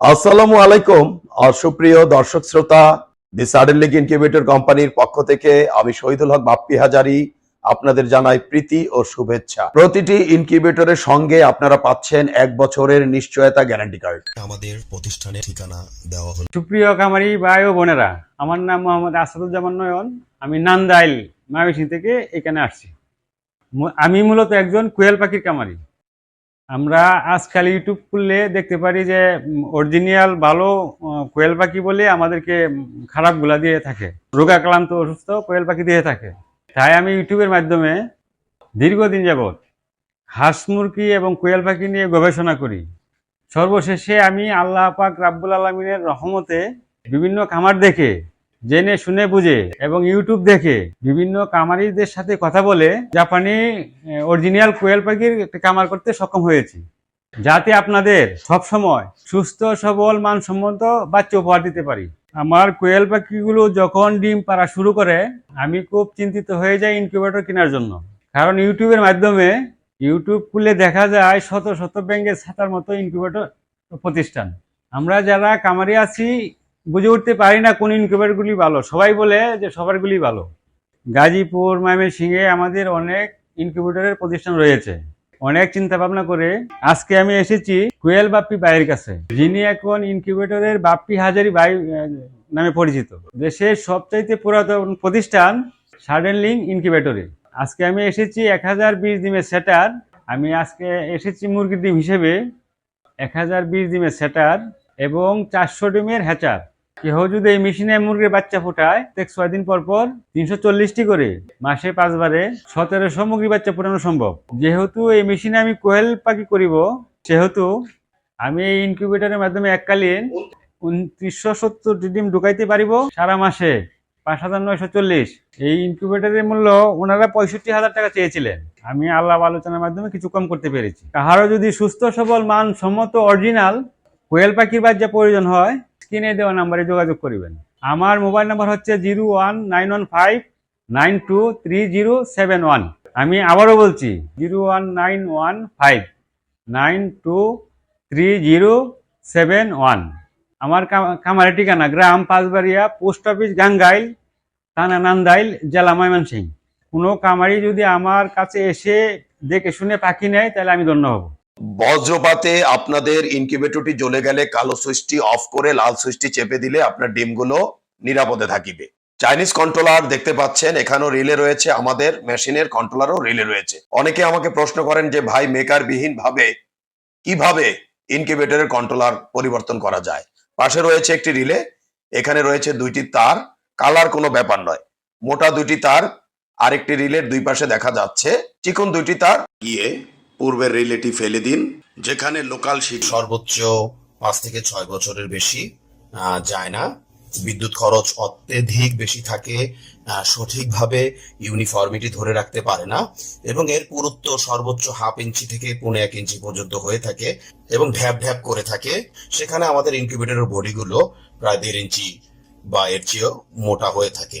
আসসালামু আলাইকুম অসুপ্রিয় সুপ্রিয় দর্শক শ্রোতা দি সাডেন লিগ ইনকিউবেটর কোম্পানির পক্ষ থেকে আমি শহীদুল হক বাপ্পি হাজারি আপনাদের জানাই প্রীতি ও শুভেচ্ছা। প্রতিটি ইনকিউবেটরের সঙ্গে আপনারা পাচ্ছেন এক বছরের নিশ্চয়তা গ্যারান্টি কার্ড। আমাদের প্রতিষ্ঠানের ঠিকানা দেওয়া হলো। সুপ্রিয় কামারি ভাই ও বোনেরা আমার নাম মোহাম্মদ আসাদুজ্জামান নয়ন। আমি নান্দাইল মায়ামিসিং থেকে এখানে আসছি। আমি মূলত একজন কোয়েল পাখির কামারি আমরা আজকাল ইউটিউব খুললে দেখতে পারি যে অরিজিনাল ভালো কোয়েল পাখি বলে আমাদেরকে খারাপগুলা দিয়ে থাকে। রোগাক্রান্ত, অসুস্থ কোয়েল পাখি দিয়ে থাকে। তাই আমি ইউটিউবের মাধ্যমে দীর্ঘদিন যাবৎ হাঁস মুরগি এবং কোয়েল পাখি নিয়ে গবেষণা করি। সর্বশেষে আমি আল্লাহ পাক রাব্বুল আলমিনের রহমতে বিভিন্ন খামার দেখে জেনে শুনে বুঝে এবং ইউটিউব দেখে বিভিন্ন কামারিদের সাথে কথা বলে জাপানি অরিজিনাল কোয়েল পাখির কামার করতে সক্ষম হয়েছি। যাতে আপনাদের সব সময় সুস্থ, সবল, মানসম্মত বাচ্চা উপহার দিতে পারি। আমার কোয়েল পাখিগুলো যখন ডিম পাড়া শুরু করে, আমি খুব চিন্তিত হয়ে যাই ইনকিউবেটর কেনার জন্য। কারণ ইউটিউবের মাধ্যমে ইউটিউব খুলে দেখা যায় শত শত ব্যাঙ্গের ছাতার মতো ইনকিউবেটর প্রতিষ্ঠান। আমরা যারা কামারি আছি বুঝে উঠতে পারি না কোন ইনকিউবেটরগুলি ভালো। সবাই বলে যে সবারগুলি ভালো। গাজীপুর ময়মনসিংহে আমাদের অনেক ইনকিউবেটরের প্রতিষ্ঠান রয়েছে। অনেক চিন্তা ভাবনা করে আজকে আমি এসেছি কুয়েল বাপ্পি ভাইয়ের কাছে। যিনি এখন ইনকিউবেটরের বাপ্পি হাজারি আহ, নামে পরিচিত। দেশের সবচাইতে পুরাতন প্রতিষ্ঠান সার্ডেন সাডেনলিং ইনকিউবেটরে আজকে আমি এসেছি এক হাজার বিশ ডিমের সেটার আমি আজকে এসেছি মুরগির ডিম হিসেবে এক হাজার বিশ ডিমের সেটার এবং চারশো ডিমের হ্যাচার কেহ যদি এই মেশিনে মুরগির বাচ্চা ফোটায় ছয় দিন পর পর তিনশো চল্লিশটি করে। মাসে পাঁচবারে সতেরোশো মুরগির বাচ্চা ফোটানো সম্ভব। যেহেতু এই মেশিনে আমি কোয়েল পাখি করিব, সেহেতু আমি এই ইনকিউবেটরের মাধ্যমে এককালীন উনত্রিশশো সত্তর ডিম ঢুকাইতে পারিব সারা মাসে, পাঁচ হাজার নয়শো চল্লিশ। এই ইনকিউবেটরের মূল্য ওনারা পঁয়ষট্টি হাজার টাকা চেয়েছিলেন। আমি আলাপ আলোচনার মাধ্যমে কিছু কম করতে পেরেছি। কাহারও যদি সুস্থ সবল মান সম্মত অরিজিনাল কোয়েল পাখির বাচ্চা প্রয়োজন হয় স্ক্রিনে দেওয়া নাম্বারে যোগাযোগ করিবেন। আমার মোবাইল নাম্বার হচ্ছে zero one nine one five nine two three zero seven one. আমি আবারও বলছি, zero one nine one five nine two three zero seven one. আমার কামারের ঠিকানা গ্রাম পাঁচবাড়িয়া, পোস্ট অফিস গাঙ্গাইল, থানা নান্দাইল, জেলা ময়মনসিংহ। কোনো কামারি যদি আমার কাছে এসে দেখে শুনে পাখি নেয়, তাহলে আমি ধন্য হব। বজ্রপাতে আপনাদের ইনকিউবেটরটি জ্বলে গেলে কালো সুইচটি অফ করে লাল সুইচটি চেপে দিলে আপনার ডিমগুলো নিরাপদে থাকিবে। চাইনিজ কন্ট্রোলার দেখতে পাচ্ছেন, এখানেও রিলে রয়েছে আমাদের মেশিনের কন্ট্রোলারও রিলে রয়েছে। অনেকে আমাকে প্রশ্ন করেন যে, ভাই মেকার বিহীন ভাবে কীভাবে ইনকিউবেটরের কন্ট্রোলার পরিবর্তন করা যায়? পাশে রয়েছে একটি রিলে এখানে রয়েছে দুইটি তার কালার কোনো ব্যাপার নয়। মোটা দুইটি তার, আরেকটি রিলের দুই পাশে দেখা যাচ্ছে, চিকন দুইটি তার, গিয়ে পূর্বের রিলেটি ফেলে দিন, যেখানে লোকাল শিট সর্বোচ্চ পাঁচ থেকে ছয় বছরের বেশি যায় না। বিদ্যুৎ খরচ অত্যধিক বেশি থাকে সঠিকভাবে ইউনিফর্মিটি ধরে রাখতে পারে না, এবং এর পুরুত্ব সর্বোচ্চ হাফ ইঞ্চি থেকে পৌনে এক ইঞ্চি পর্যন্ত হয়ে থাকে, এবং ঢ্যাপ ঢ্যাপ করে থাকে। সেখানে আমাদের ইনকিউবেটরের বডিগুলো প্রায় দেড় ইঞ্চি বা এর চেয়েও মোটা হয়ে থাকে।